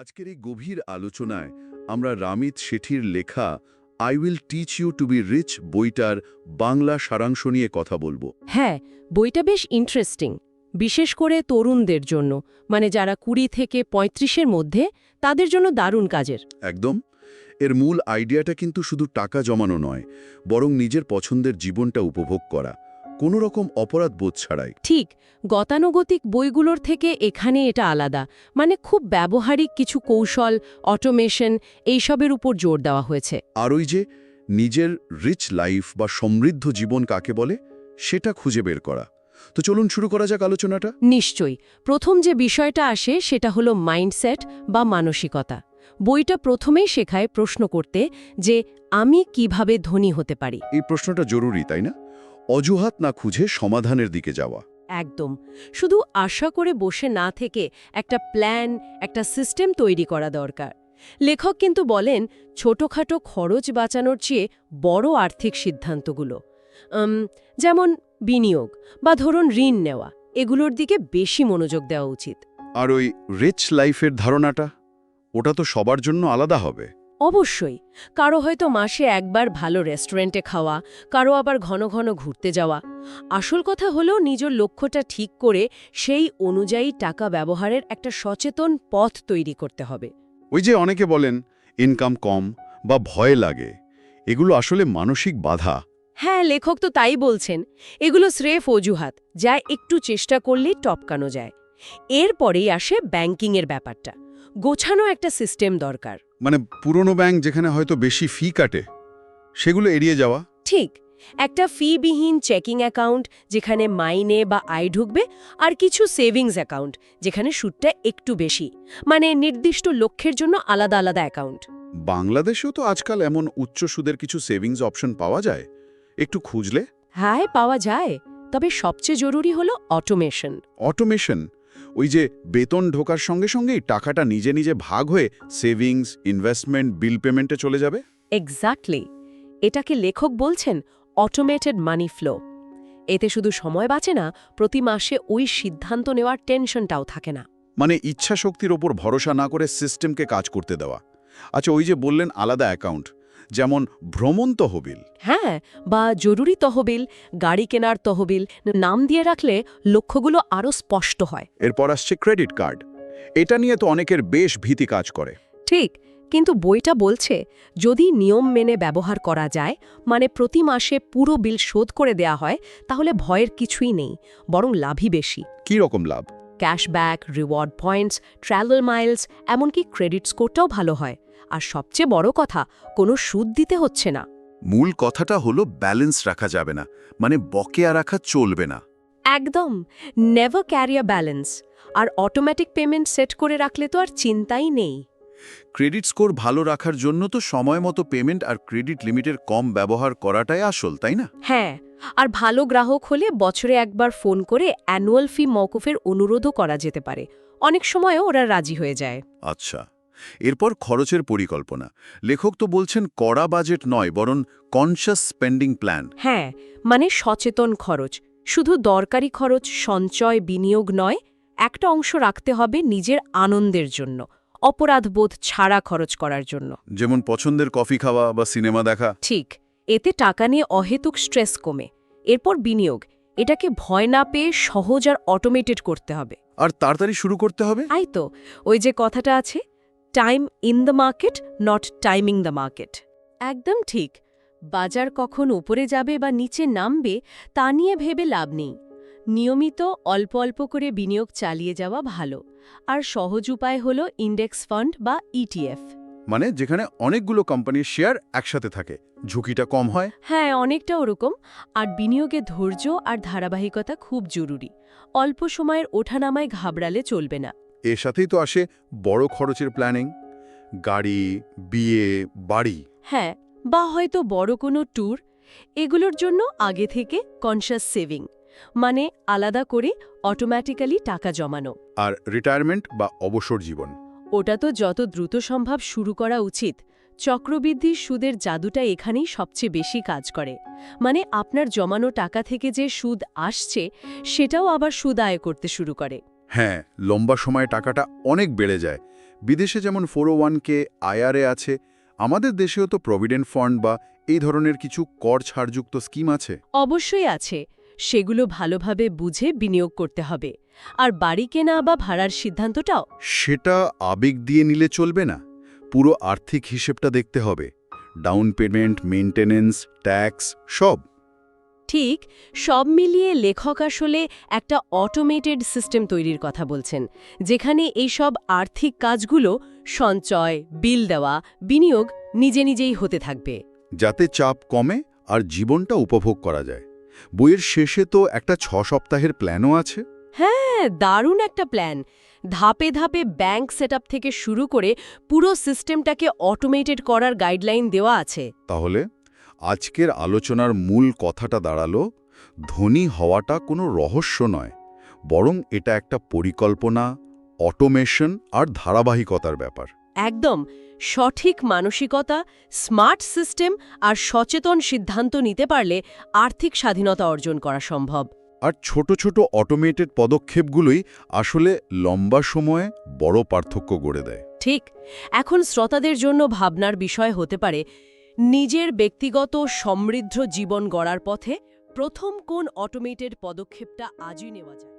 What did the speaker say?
আজকের এই গভীর আলোচনায় আমরা রামিত শেঠির লেখা I will teach you to be rich বইটার বাংলা সারাংশ নিয়ে কথা বলব। হ্যাঁ বইটা বেশ ইন্টারেস্টিং বিশেষ করে তরুণদের জন্য মানে যারা কুড়ি থেকে পঁয়ত্রিশের মধ্যে তাদের জন্য দারুণ কাজের। একদম। এর মূল আইডিয়াটা কিন্তু শুধু টাকা জমানো নয় বরং নিজের পছন্দের জীবনটা উপভোগ করা। কোনো রকম অপরাধ বোধ ছাড়াই। ঠিক গতানুগতিক বইগুলোর থেকে এখানে এটা আলাদা। মানে খুব ব্যবহারিক কিছু কৌশল অটোমেশন এইসবের উপর জোর দেওয়া হয়েছে। আর ওই যে নিজের রিচ লাইফ বা সমৃদ্ধ জীবন কাকে বলে সেটা খুঁজে বের করা। তো চলুন শুরু করা যাক আলোচনাটা। নিশ্চয়ই। প্রথম যে বিষয়টা আসে সেটা হলো মাইন্ডসেট বা মানসিকতা। বইটা প্রথমেই শেখায় প্রশ্ন করতে যে আমি কীভাবে ধনী হতে পারি। এই প্রশ্নটা জরুরি তাই না? অজুহাত না খুঁজে সমাধানের দিকে যাওয়া। একদম। শুধু আশা করে বসে না থেকে একটা প্ল্যান একটা সিস্টেম তৈরি করা দরকার। লেখক কিন্তু বলেন ছোটখাটো খরচ বাঁচানোর চেয়ে বড় আর্থিক সিদ্ধান্তগুলো। যেমন বিনিয়োগ বা ধরুন ঋণ নেওয়া এগুলোর দিকে বেশি মনোযোগ দেওয়া উচিত। আর ওই রিচ লাইফের ধারণাটা? ওটা তো সবার জন্য আলাদা হবে। অবশ্যই। কারও হয়তো মাসে একবার ভালো রেস্টুরেন্টে খাওয়া কারও আবার ঘন ঘন ঘুরতে যাওয়া। আসল কথা হলো নিজের লক্ষ্যটা ঠিক করে সেই অনুযায়ী টাকা ব্যবহারের একটা সচেতন পথ তৈরি করতে হবে। ওই যে অনেকে বলেন ইনকাম কম বা ভয় লাগে এগুলো আসলে মানসিক বাধা। হ্যাঁ লেখক তো তাই বলছেন এগুলো স্রেফ অজুহাত যা একটু চেষ্টা করলেই টপকানো যায়। এরপরেই আসে ব্যাংকিংয়ের ব্যাপারটা। গোছানো একটা সিস্টেম দরকার। মানে পুরনো ব্যাংক যেখানে হয়তো বেশি ফি কাটে সেগুলো এড়িয়ে যাওয়া? ঠিক। একটা ফিবিহীন চেকিং অ্যাকাউন্ট যেখানে মাইনে বা আয় ঢুকবে আর কিছু সেভিংস অ্যাকাউন্ট যেখানে সুদটা একটু বেশি। মানে নির্দিষ্ট লক্ষ্যের জন্য আলাদা আলাদা অ্যাকাউন্ট। বাংলাদেশেও তো আজকাল এমন উচ্চ সুদের কিছু সেভিংস অপশন পাওয়া যায়। একটু খুঁজলে? হ্যাঁ পাওয়া যায়। তবে সবচেয়ে জরুরি হলো অটোমেশন। অটোমেশন? ওই যে বেতন ঢোকার সঙ্গে সঙ্গেই টাকাটা নিজে নিজে ভাগ হয়ে সেভিংস ইনভেস্টমেন্ট বিল পেমেন্টে চলে যাবে? এক্স্যাক্টলি এটাকে লেখক বলছেন অটোমেটেড মানি ফ্লো এতে শুধু সময় বাঁচে না প্রতি মাসে ওই সিদ্ধান্ত নেওয়ার টেনশনটাও থাকে না। মানে ইচ্ছা শক্তির ওপর ভরসা না করে সিস্টেমকে কাজ করতে দেওয়া। আচ্ছা ওই যে বললেন আলাদা অ্যাকাউন্ট যেমন ভ্রমণ তহবিল। হ্যাঁ বা জরুরি তহবিল গাড়ি কেনার তহবিল নাম দিয়ে রাখলে লক্ষ্যগুলো আরও স্পষ্ট হয়। এরপর আসছে ক্রেডিট কার্ড। এটা নিয়ে তো অনেকের বেশ ভীতি কাজ করে। ঠিক কিন্তু বইটা বলছে যদি নিয়ম মেনে ব্যবহার করা যায় মানে প্রতি মাসে পুরো বিল শোধ করে দেয়া হয় তাহলে ভয়ের কিছুই নেই বরং লাভই বেশি। কি রকম লাভ? Cashback reward points travel miles এমনকি ক্রেডিট স্কোরটাও ভালো হয়। আর সবচেয়ে বড় কথা কোনো সুদ দিতে হচ্ছে না। মূল কথাটা হলো ব্যালেন্স রাখা যাবে না মানে বকেয়া রাখা চলবে না। একদম নেভার ক্যারিয়ার ব্যালেন্স আর অটোমেটিক পেমেন্ট সেট করে রাখলে তো আর চিন্তাই নেই। ক্রেডিট স্কোর ভালো রাখার জন্য তো সময় মতো পেমেন্ট আর ক্রেডিট লিমিটের কম ব্যবহার করাটাই আসল তাই না? হ্যাঁ আর ভালো গ্রাহক হলে বছরে একবার ফোন করে অ্যানুয়াল ফি মৌকুফের অনুরোধও করা যেতে পারে। অনেক সময়ও ওরা রাজি হয়ে যায়। আচ্ছা এরপর খরচের পরিকল্পনা। লেখক তো বলছেন কড়া বাজেট নয় বরং কনশাস স্পেন্ডিং প্ল্যান হ্যাঁ মানে সচেতন খরচ। শুধু দরকারি খরচ সঞ্চয় বিনিয়োগ নয় একটা অংশ রাখতে হবে নিজের আনন্দের জন্য। অপরাধবোধ ছাড়া খরচ করার জন্য। যেমন পছন্দের কফি খাওয়া বা সিনেমা দেখা। ঠিক এতে টাকা নিয়ে অহেতুক স্ট্রেস কমে। এরপর বিনিয়োগ এটাকে ভয় না পেয়ে সহজ আর অটোমেটেড করতে হবে। আর তাড়াতাড়ি শুরু করতে হবে? আই তো ওই যে কথাটা আছে time in the market not timing the market একদম ঠিক বাজার কখন উপরে যাবে বা নিচে নামবে তা নিয়ে ভেবে লাভ নেই। নিয়মিত অল্প অল্প করে বিনিয়োগ চালিয়ে যাওয়া ভালো। আর সহজ উপায় হল ইন্ডেক্স ফান্ড বা E ইটিএফ মানে যেখানে অনেকগুলো কোম্পানির শেয়ার একসাথে থাকে ঝুঁকিটা কম হয়। হ্যাঁ অনেকটা ওরকম। আর বিনিয়োগে ধৈর্য আর ধারাবাহিকতা খুব জরুরি। অল্প সময়ের ওঠানামায় ঘাবড়ালে চলবে না। এর সাথেই তো আসে বড় খরচের প্ল্যানিং। গাড়ি বিয়ে বাড়ি। হ্যাঁ বা হয়তো বড় কোনো ট্যুর। এগুলোর জন্য আগে থেকে কনশাস সেভিং মানে আলাদা করে অটোম্যাটিক্যালি টাকা জমানো। আর রিটায়ারমেন্ট বা অবসর জীবন। ওটা তো যত দ্রুত সম্ভব শুরু করা উচিত। চক্রবৃদ্ধি সুদের জাদুটা এখানেই সবচেয়ে বেশি কাজ করে। মানে আপনার জমানো টাকা থেকে যে সুদ আসছে সেটাও আবার সুদ আয় করতে শুরু করে। হ্যাঁ লম্বা সময়ে টাকাটা অনেক বেড়ে যায়। বিদেশে যেমন ফোর ও ওয়ানকে আইআরএ আছে আমাদের দেশেও তো প্রভিডেন্ট ফান্ড বা এই ধরনের কিছু কর ছাড়যুক্ত স্কিম আছে। অবশ্যই আছে। সেগুলো ভালোভাবে বুঝে বিনিয়োগ করতে হবে। আর বাড়ি কেনা বা ভাড়ার সিদ্ধান্তটাও? সেটা আবেগ দিয়ে নিলে চলবে না। পুরো আর্থিক হিসেবটা দেখতে হবে। ডাউন পেমেন্ট মেনটেনেন্স ট্যাক্স সব। ঠিক সব মিলিয়ে লেখক আসলে একটা অটোমেটেড সিস্টেম তৈরির কথা বলছেন যেখানে এই সব আর্থিক কাজগুলো সঞ্চয় বিল দেওয়া বিনিয়োগ নিজে নিজেই হতে থাকবে। যাতে চাপ কমে আর জীবনটা উপভোগ করা যায়। বইয়ের শেষে তো একটা ছ সপ্তাহের প্ল্যানও আছে। হ্যাঁ দারুণ একটা প্ল্যান ধাপে ধাপে ব্যাংক সেট থেকে শুরু করে পুরো সিস্টেমটাকে অটোমেটেড করার গাইডলাইন দেওয়া আছে। তাহলে আজকের আলোচনার মূল কথাটা দাঁড়াল ধনী হওয়াটা কোনো রহস্য নয় বরং এটা একটা পরিকল্পনা অটোমেশন আর ধারাবাহিকতার ব্যাপার। একদম সঠিক মানসিকতা স্মার্ট সিস্টেম আর সচেতন সিদ্ধান্ত নিতে পারলে আর্থিক স্বাধীনতা অর্জন করা সম্ভব। আর ছোট ছোট অটোমেটেড পদক্ষেপগুলোই আসলে লম্বা সময়ে বড় পার্থক্য গড়ে দেয়। ঠিক এখন শ্রোতাদের জন্য ভাবনার বিষয় হতে পারে নিজের ব্যক্তিগত সমৃদ্ধ জীবন গড়ার পথে প্রথম কোন অটোমেটেড পদক্ষেপটা আজই নেওয়া যায়।